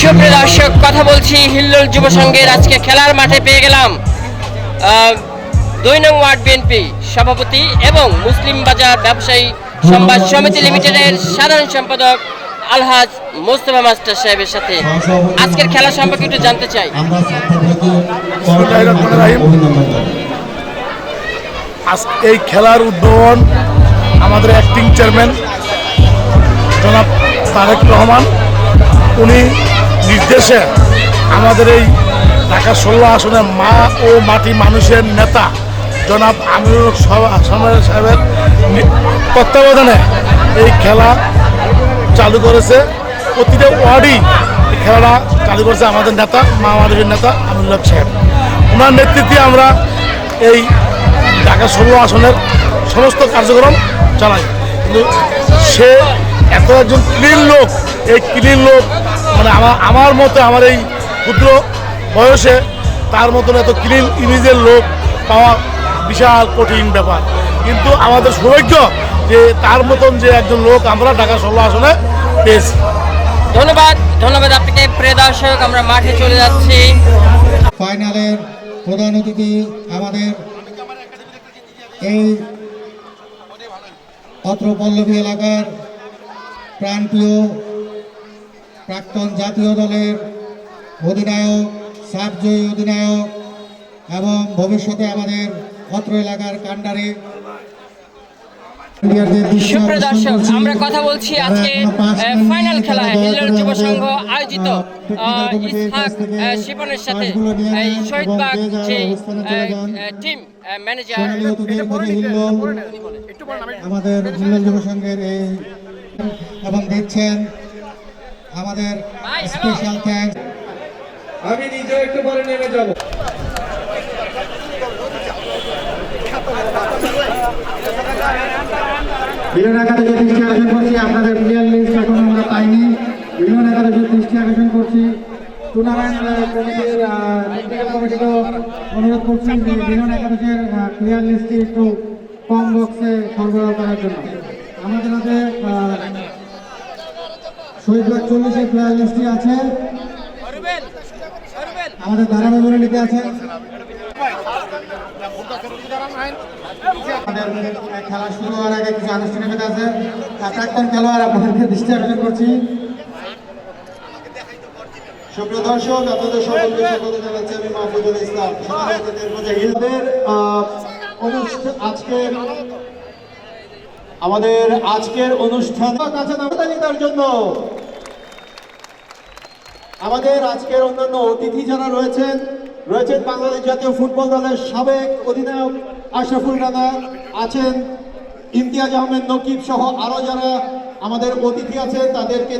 সুপ্রিয় দর্শক, কথা বলছি হিল্লোল যুব সংঘের আজকে খেলার মাঠে পেয়ে গেলাম দুই নং ওয়ার্ড বিএনপি সভাপতি এবং মুসলিম বাজার ব্যবসায়ী সংবাদ সমিতি লিমিটেডের সাধারণ সম্পাদক আলহাজ মোস্তফা মাস্টার সাহেবের সাথে। আজকের খেলা সম্পর্কে একটু জানতে চাই। এই খেলার উদ্বোধন আমাদের অ্যাক্টিং চেয়ারম্যান জনাব তারেক রহমান, উনি নির্দেশে আমাদের এই ঢাকা ষোলো আসনের মা ও মাটি মানুষের নেতা জনাব সামনে সাহেবের তত্ত্বাবধানে এই খেলা চালু করেছে। প্রতিটা ওয়ার্ডই খেলাটা চালু করেছে আমাদের নেতা, মা মানুষের নেতা আমিরুল হক সাহেব। ওনার নেতৃত্বে আমরা এই ঢাকা ষোলো আসনের সমস্ত কার্যক্রম চালাই। কিন্তু সে এত একজন ক্লিন লোক এই ক্লিন লোক মানে আমার আমার মতে আমার এই ক্ষুদ্র বয়সে তার মতন এত ক্লিন ইমেজের লোক পাওয়া বিশাল কঠিন ব্যাপার। কিন্তু আমাদের সৌভাগ্য যে তার মতন যে একজন লোক আমরা ঢাকা ষোলো আসনে পেয়েছি। ধন্যবাদ ধন্যবাদ আপনাকে। প্রিয় দর্শক আমরা মাঠে চলে যাচ্ছি। ফাইনালের প্রধান অতিথি আমাদের এই অত্র পল্লবী এলাকার প্রাণপ্রিয় প্রাক্তন জাতীয় দলের অধিনায়ক সাবজয়ী অধিনায়ক এবং ভবিষ্যতে আমাদের অত্র এলাকার কাণ্ডারি সুপ্রিয় দর্শক আমরা কথা বলছি আজকে ফাইনাল খেলা যুব সংঘ আয়োজিত ইসহাক শিপনের সাথে এই শহীদবাগ যে টিম ম্যানেজার আমাদের যুব সংঘের এই এবং দিচ্ছেন আমাদের স্পেশাল থ্যাঙ্কস আমি নিজেও একটু পরে নেমে যাব। মিলন একাদশের দৃষ্টি আকর্ষণ করছি আপনাদের প্লেয়ার লিস্ট এখন আমরা পাইনি। মিলন একাদশের দৃষ্টি আকর্ষণ করছি। টুর্নামেন্ট কমিটির টেকনিক্যাল কমিটিকেও অনুরোধ করছি মিলন একাদশের প্লেয়ার লিস্টটি একটু কম বক্সে সরবরাহ করার জন্য। আমাদের হাতে আহ, শহীদবাগ চল্লিশের প্লেয়ার লিস্টটি আছে। আমাদের বলে নিতে আছে। খেলা শুরু হওয়ার আগে কিছু আনুষ্ঠানিকতা আছে। প্রাক্তন খেলোয়াড় আপনাদেরকে দৃষ্টি আকর্ষণ করছি। সুপ্রিয় দর্শক আপনাদের সকলকে স্বাগত জানাচ্ছি আমি মাহফুজুল ইসলাম। আমাদের আজকের অনুষ্ঠান কাছে জন্য। আমাদের আজকের অন্যান্য অতিথি যারা রয়েছেন রয়েছেন বাংলাদেশ জাতীয় ফুটবল দলের সাবেক অধিনায়ক আশরাফুল রানা, আছেন ইমতিয়াজ আহমেদ নকিব সহ আরও যারা আমাদের অতিথি আছে তাদেরকে